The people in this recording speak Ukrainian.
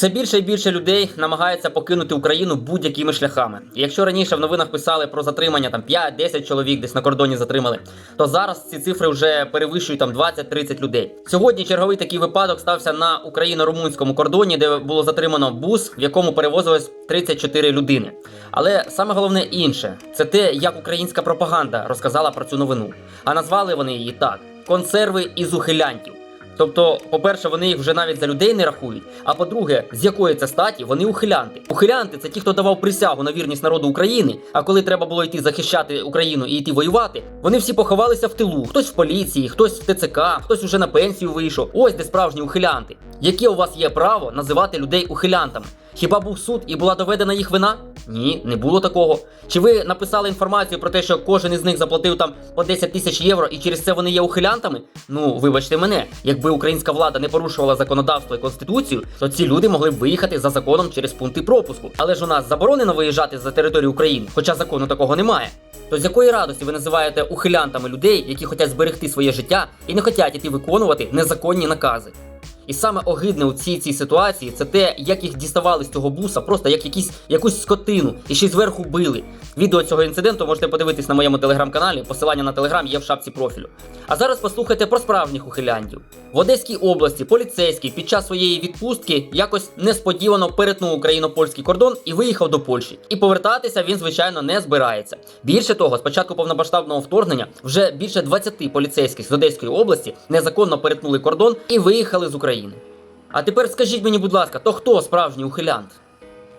Все більше і більше людей намагаються покинути Україну будь-якими шляхами. І якщо раніше в новинах писали про затримання там 5-10 чоловік десь на кордоні затримали, то зараз ці цифри вже перевищують там 20-30 людей. Сьогодні черговий такий випадок стався на україно-румунському кордоні, де було затримано бус, в якому перевозилось 34 людини. Але саме головне інше це те, як українська пропаганда розказала про цю новину. А назвали вони її так: консерви із ухилянтів. Тобто, по-перше, вони їх вже навіть за людей не рахують. А по-друге, з якої це статі вони ухилянти. Ухилянти це ті, хто давав присягу на вірність народу України. А коли треба було йти захищати Україну і йти воювати, вони всі поховалися в тилу. Хтось в поліції, хтось в ТЦК, хтось уже на пенсію вийшов. Ось де справжні ухилянти. Яке у вас є право називати людей ухилянтами? Хіба був суд і була доведена їх вина? Ні, не було такого. Чи ви написали інформацію про те, що кожен із них заплатив там по 10 тисяч євро, і через це вони є ухилянтами? Ну, вибачте мене, якби українська влада не порушувала законодавство і конституцію, то ці люди могли б виїхати за законом через пункти пропуску. Але ж у нас заборонено виїжджати за територію України, хоча закону такого немає. То з якої радості ви називаєте ухилянтами людей, які хочуть зберегти своє життя і не хочуть іти виконувати незаконні накази? І саме огидне у цій цій ситуації це те, як їх діставали з цього буса, просто як якісь якусь скотину, і ще й зверху били. Відео цього інциденту можете подивитись на моєму телеграм-каналі. Посилання на телеграм є в шапці профілю. А зараз послухайте про справжніх ухилянтів. В Одеській області поліцейський під час своєї відпустки якось несподівано перетнув україно-польський кордон і виїхав до Польщі. І повертатися він, звичайно, не збирається. Більше того, з початку повномасштабного вторгнення вже більше 20 поліцейських з Одеської області незаконно перетнули кордон і виїхали з України. А тепер скажіть мені, будь ласка, то хто справжній ухилянт?